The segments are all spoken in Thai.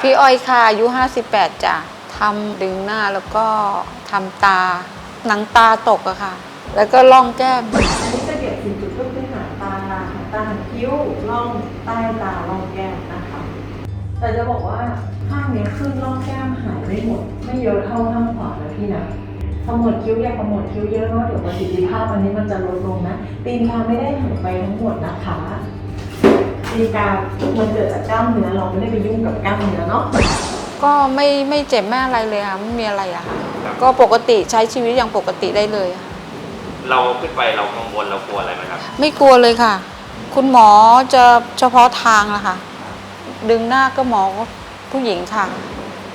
พี่อ้อยค่ะอายุ 58จ้ะทำดึงหน้าแล้วก็ทำตา หนังตาตกอะค่ะ แล้วก็ล่องแก้ม อันนี้จะเก็บสี่จุดก็คือหางตาหางตาหางคิ้วร่องใต้ตาร่องแก้มนะคะ แต่จะบอกว่าข้างเนี้ยขึ้นร่องแก้มหายไม่หมด ไม่เยอะเท่าข้างขวานะพี่นะขมวดคิ้วอย่าขมวดคิ้วเยอะเพราะเดี๋ยวประสิทธิภาพอันนี้มันจะลดลงนะตีนกาไม่ได้หายไปทั้งหมดนะคะ ตีนกามันเกิดจากกล้ามเนื้อเราไม่ได้ไปยุ่งกับกล้ามเนื้อเนาะก็ไม่ไม่เจ็บแม่อะไรเลยค่ะไม่มีอะไรอะค่ะก็ปกติใช้ชีวิตอย่างปกติได้เลยค่ะเราขึ้นไปเรากังวลเรากลัวอะไรไหมครับ ไม่กลัวเลยค่ะ คุณหมอจะเฉพาะทางละค่ะดึงหน้าก็หมอผู้หญิงค่ะ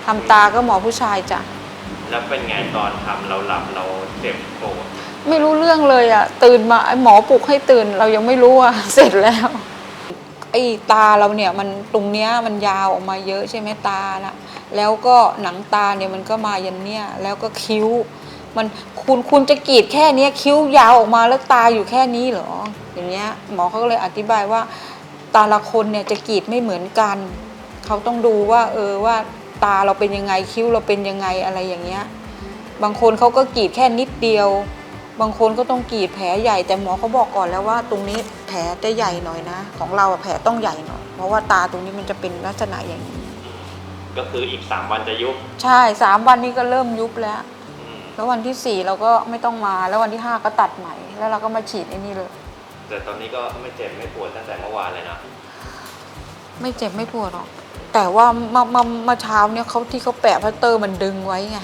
ทำตาก็หมอผู้ชายจ้ะแล้วเป็นไงตอนทำเราหลับเราเจ็บปวดไม่รู้เรื่องเลยอะตื่นมาไอ้หมอปลุกให้ตื่น เรายังไม่รู้อะเสร็จแล้ว ไอ้ตาเราเนี่ยมันตรงเนี้ยมันยาวออกมาเยอะใช่ไหมตานะแล้วก็หนังตาเนี่ยมันก็มายันเนี่ยแล้วก็คิ้ว มันคุณคุณจะกรีดแค่เนี้ยคิ้วยาวออกมาแล้วตาอยู่แค่นี้เหรออย่างเงี้ยหมอเขาก็เลยอธิบายว่าตาละคนเนี่ยจะกรีดไม่เหมือนกัน เขาต้องดูว่าเออว่าตาเราเป็นยังไงคิ้วเราเป็นยังไงอะไรอย่างเงี้ย บางคนเขาก็กรีดแค่นิดเดียว บางคนก็ต้องกรีดแผลใหญ่แต่หมอเขาบอกก่อนแล้วว่า ตรงนี้แผลจะใหญ่หน่อยนะ ของเราอะแผลต้องใหญ่หน่อย เพราะว่าตาตรงนี้มันจะเป็นลักษณะอย่างนี้ ก็คืออีกสามวันจะยุบใช่สามวันนี้ก็เริ่มยุบแล้ว อืมแล้ววันที่สี่เราก็ไม่ต้องมาแล้ววันที่ห้าก็ตัดใหม่ แล้วเราก็มาฉีดไอ้นี่เลย แต่ตอนนี้ก็ไม่เจ็บไม่ปวดตั้งแต่เมื่อวานเลยนะไม่เจ็บไม่ปวดหรอกแต่ว่ามามามาเช้าเนี่ยเขาที่เขาแปะพลาสเตอร์มันดึงไว้ไง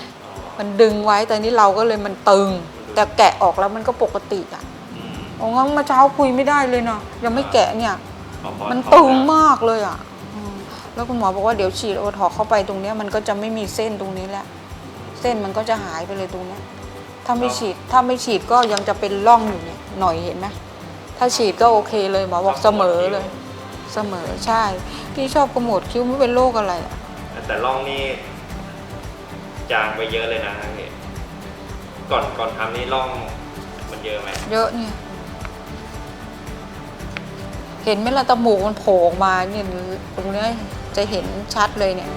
มันดึงไว้แต่นี่เราก็เลยมันตึง แต่แกะออกแล้วมันก็ปกติอะอืมโอ้งั้นมาเช้าคุยไม่ได้เลยเนาะยังไม่แกะเนี่ยพอพอมันพอตึงแล้วมากเลยอะอืมแล้วคุณหมอบอกว่าเดี๋ยวฉีดโอทอกเข้าไปตรงเนี้ยมันก็จะไม่มีเส้นตรงนี้แล้ว เส้นมันก็จะหายไปเลยตรงเนี้ย ถ้าไม่ฉีด ถ้าไม่ฉีดก็ยังจะเป็นร่องอยู่เนี่ยหน่อยเห็นไหมถ้าฉีดก็โอเคเลยหมอบอกเสมอเลย เสมอใช่ พี่ชอบขมวดคิ้วไม่เป็นโรคอะไรอะแต่ร่องนี่จางไปเยอะเลยนะพี่ ก่อนก่อนทำนี่ร่องมันเยอะไหมเยอะเนี่ยเห็นไหมล่ะตะหมูกมันโผล่ออกมาเนี่ยตรงเนี้ยจะเห็นชัดเลยเนี่ย